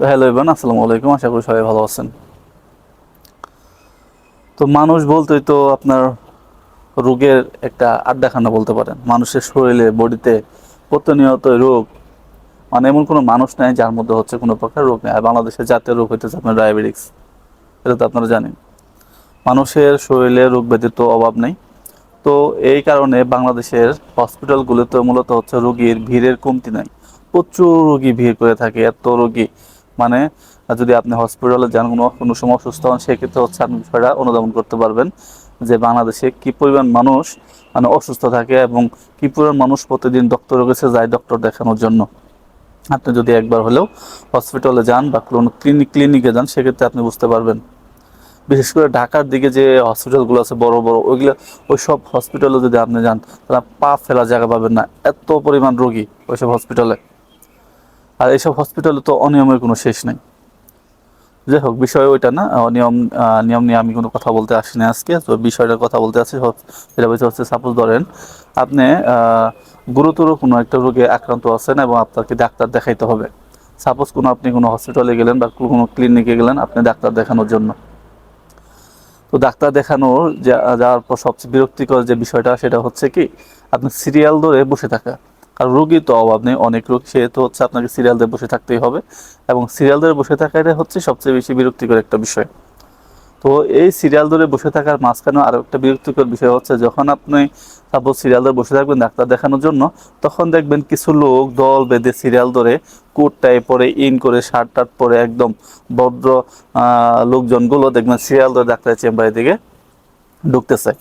Hello ইবান আসসালামু আলাইকুম। আশা করি সবাই ভালো আছেন। তো মানুষ বলতেই তো আপনার রোগের একটা আড্ডাখানা বলতে পারেন। মানুষের শরীরে, বডিতে প্রতিনিয়ত রোগ মানে এমন কোনো মানুষ নাই যার মধ্যে হচ্ছে কোনো প্রকার রোগ নেই। জাতীয় রোগ হইতেছে আপনার ডায়াবেটিক্স এটা তো আপনারা জানেন। মানুষের শরীরে রোগ ব্যাধির তো অভাব নেই। তো এই কারণে বাংলাদেশের হসপিটালগুলোতে মূলত হচ্ছে রোগীর ভিড়ের কমতি নাই। প্রচুর রোগী ভিড় করে থাকে, এত রোগী। মানে যদি আপনি হসপিটালে যান, কোনো কোনো সময় অসুস্থ হন, সেক্ষেত্রে হচ্ছে আপনি বিষয়টা অনুধাবন করতে পারবেন যে বাংলাদেশে কি পরিমাণ মানুষ মানে অসুস্থ থাকে এবং কি পরিমাণ মানুষ প্রতিদিন ডক্টরের কাছে যায় ডক্টর দেখানোর জন্য। আপনি যদি একবার হলেও হসপিটালে যান বা কোনো ক্লিনিক ক্লিনিকে যান, সেক্ষেত্রে আপনি বুঝতে পারবেন। বিশেষ করে ঢাকার দিকে যে হসপিটালগুলো আছে, বড় বড়, ওইগুলো ওই সব হসপিটালে যদি আপনি যান, তাহলে পা ফেলা জায়গা পাবেন না। এত পরিমাণ রোগী ওইসব হসপিটালে আর এইসব হসপিটালে তো অনিয়মের কোনো শেষ নেই। যাই হোক, বিষয় ওইটা না অনিয়ম নিয়ম নিয়ে আমি কোনো কথা বলতে আসিনি আজকে। তো বিষয়টার কথা বলতে হচ্ছে- যেটা বলছে হচ্ছে সাপোজ ধরেন আপনি গুরুতর কোনো একটা রোগে আক্রান্ত আছেন এবং আপনাকে ডাক্তার দেখাইতে হবে। সাপোজ কোনো আপনি কোনো হসপিটালে গেলেন বা কোনো ক্লিনিকে গেলেন, আপনি ডাক্তার দেখানোর জন্য। তো ডাক্তার দেখানোর যাওয়ার পর সবচেয়ে বিরক্তিকর যে বিষয়টা, সেটা হচ্ছে কি, আপনি সিরিয়াল ধরে বসে থাকা। কারণ রোগী তো অভাব নেই, অনেক রোগ, সেহেতু হচ্ছে আপনাকে সিরিয়াল বসে থাকতেই হবে এবং সিরিয়াল ধরে বসে থাকাটা হচ্ছে সবচেয়ে বেশি বিরক্তিকর একটা বিষয়। তো এই সিরিয়াল ধরে বসে থাকার মাঝখানে আরও একটা বিরক্তিকর বিষয় হচ্ছে, যখন আপনি সাপোজ সিরিয়াল ধরে বসে থাকবেন ডাক্তার দেখানোর জন্য, তখন দেখবেন কিছু লোক দল বেঁধে সিরিয়াল ধরে কোট টাই পরে ইন করে শার্ট টার্ট পরে একদম ভদ্র লোকজনগুলো দেখবেন সিরিয়াল ধরে ডাক্তারের চেম্বারের দিকে ঢুকতেছে।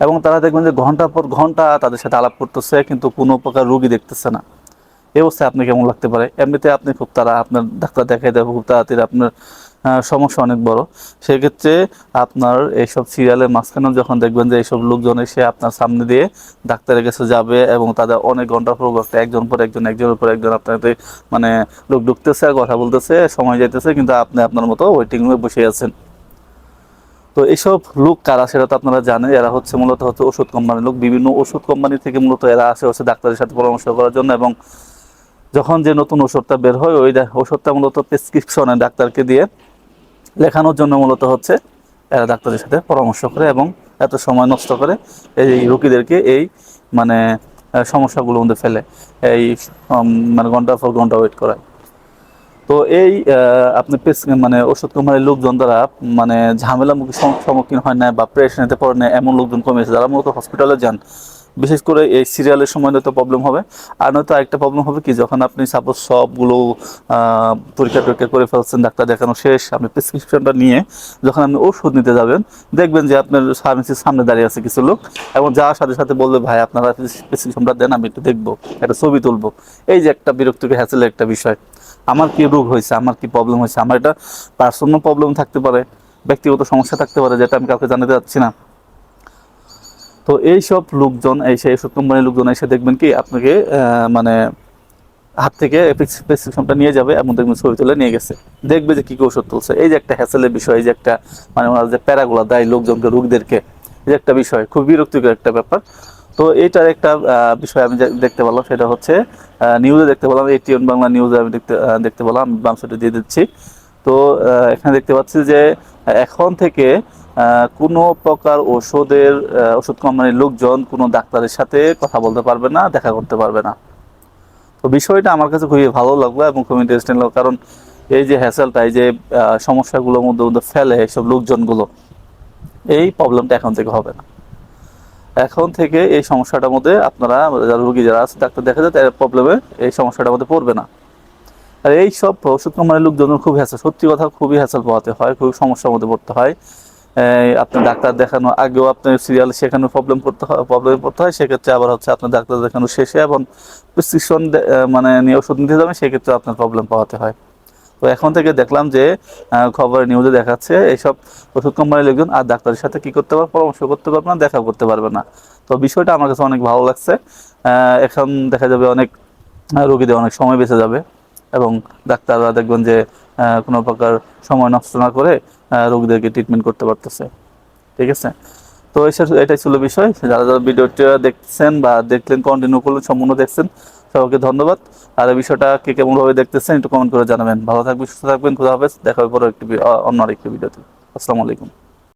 এবং তারা দেখবেন যে ঘণ্টার পর ঘণ্টা তাদের সাথে আলাপ করতেছে, কিন্তু কোনো প্রকার রুগী দেখতেছে না। এই অবস্থায় আপনি কেমন লাগতে পারে? এমনিতে আপনি খুব তারা আপনার ডাক্তার দেখাই দেবে খুব তাড়াতাড়ি আপনার সমস্যা অনেক বড়। সেক্ষেত্রে আপনার এইসব সিরিয়ালের মাঝখানেও যখন দেখবেন যে এইসব লোকজন এসে আপনার সামনে দিয়ে ডাক্তারের কাছে যাবে এবং তাদের অনেক ঘণ্টার পর ঘণ্টা, একজন পর একজন, একজনের পর একজন আপনার মানে লোক ঢুকতেছে, কথা বলতেছে, সময় যাইতেছে, কিন্তু আপনি আপনার মতো ওয়েটিং রুমে বসে আছেন। তো এইসব লোক কারা সেটা তো আপনারা জানেন, এরা হচ্ছে মূলত হচ্ছে ওষুধ কোম্পানির লোক। বিভিন্ন ওষুধ কোম্পানি থেকে মূলত এরা আসে হচ্ছে ডাক্তারের সাথে পরামর্শ করার জন্য এবং যখন যে নতুন ওষুধটা বের হয়, ওই ওষুধটা মূলত প্রেসক্রিপশনে ডাক্তারকে দিয়ে লেখানোর জন্য মূলত হচ্ছে এরা ডাক্তারের সাথে পরামর্শ করে এবং এত সময় নষ্ট করে এই রোগীদেরকে এই মানে সমস্যাগুলোর মধ্যে ফেলে। এই মানে ঘণ্টার পর ঘণ্টা ওয়েট করায়। তো এই আপনি মানে ওষুধ কোম্পানির লোকজন দ্বারা মানে ঝামেলা মুখী সম্মুখীন হয় না বা প্রেশনেতে পড়ে না এমন লোকজন কমেছে যারা মূলত হসপিটালে যান বিশেষ করে এই সিরিয়ালের সময় তো প্রবলেম হবে। আর নয়তো আরেকটা প্রবলেম হবে কি, যখন আপনি সাপোজ সবগুলো পরীক্ষা টরীক্ষা করে ফেলছেন, ডাক্তার দেখানো শেষ, আপনি প্রেসক্রিপশনটা নিয়ে যখন আপনি ওষুধ নিতে যাবেন, দেখবেন যে আপনার ফার্মেসির সামনে দাঁড়িয়ে আছে কিছু লোক এবং যাওয়ার সাথে সাথে বলবে, ভাই, আপনারা প্রেসক্রিপশনটা দেন, আমি একটু দেখব, একটা ছবি তুলবো। এই যে একটা বিরক্তিকর হ্যাসেলের একটা বিষয়। আমার কি রোগ হয়েছে? আমার কি প্রবলেম হয়েছে? আমার এটা পার্সোনাল প্রবলেম থাকতে পারে, ব্যক্তিগত সমস্যা থাকতে পারে, যেটা আমি কাউকে জানাতে চাচ্ছি না। তো এই সব লোকজন এই সেই ওষুধ কোম্পানির লোকজন এসে দেখবেন কি আপনাকে মানে হাত থেকে প্রেসক্রিপশনটা নিয়ে যাবে এবং দেখবেন ছবি তুলে নিয়ে গেছে। দেখবে যে কি কি ওষুধ তুলছে। এই যে একটা হ্যাসেলের বিষয়, এই যে একটা মানে ওনারা যে প্যারাগুলো দেয় লোকজনকে, রোগীদেরকে, এই যে একটা বিষয়, খুব বিরক্তিকর একটা ব্যাপার। তো এইটার একটা বিষয় আমি দেখতে পেলাম, সেটা হচ্ছে নিউজে দেখতে পেলাম এটিএন বাংলা নিউজে আমি দেখতে দেখতে পেলাম বামসাইটে দিয়ে দিচ্ছি। তো এখানে দেখতে পাচ্ছি যে এখন থেকে কোনো প্রকার ওষুধের ওষুধ কোম্পানির লোকজন কোনো ডাক্তারের সাথে কথা বলতে পারবে না, দেখা করতে পারবে না। তো বিষয়টা আমার কাছে খুবই ভালো লাগল এবং খুবই ইন্টারেস্টিং লাগল, কারণ এই যে হ্যাসেলটা এই যে সমস্যাগুলোর মধ্যে মধ্যে ফেলে এইসব লোকজনগুলো, এই প্রবলেমটা এখন থেকে হবে না। এখন থেকে এই সমস্যাটার মধ্যে আপনারা রোগী যারা আছে, ডাক্তার দেখা যায় তার প্রবলেমে এই সমস্যাটার মধ্যে পড়বে না। আর এই সব ওষুধ কোম্পানির লোকজন খুব হ্যাসেল সত্যি কথা খুবই হ্যাসেল পোহাতে হয়, খুবই সমস্যার মধ্যে পড়তে হয়। আপনার ডাক্তার দেখানো আগেও আপনার সিরিয়াল সেখানে প্রবলেম করতে হয় প্রবলেম পড়তে হয়, সেক্ষেত্রে আবার হচ্ছে আপনার ডাক্তার দেখানো শেষে এবং প্রেসক্রিপশন মানে নিয়ে ওষুধ নিতে যাবেন সেক্ষেত্রে আপনার প্রবলেম পাওয়াতে হয়। তো এখন থেকে দেখলাম যে খবরে নিউজে দেখাচ্ছে এইসব ওষুধ কোম্পানির লোকজন আর ডাক্তারের সাথে কি করতে পারবে, পরামর্শ করতে পারবে না, দেখা করতে পারবে না। তো বিষয়টা আমার কাছে অনেক ভালো লাগছে। এখন দেখা যাবে অনেক রোগীদের অনেক সময় বেঁচে যাবে। এবং ডাক্তাররা দেখবেন যে কোনো প্রকার সময় নষ্ট না করে রোগীদেরকে ট্রিটমেন্ট করতে পারতেছে। ঠিক আছে? তো এটাই ছিল বিষয়। যারা যারা ভিডিওটা দেখছেন বা দেখলেন কন্টিনিউ করলেন, সম্পূর্ণ দেখছেন, সবাইকে ধন্যবাদ। আর এই বিষয়টা কে কেমন ভাবে দেখতেছেন, একটু কমেন্ট করে জানাবেন। ভালো থাকবেন, সুস্থ থাকবেন। খুদা হাফেজ। দেখা হবে পরে একটি অন্য আরেকটি ভিডিওতে। আসসালামু আলাইকুম।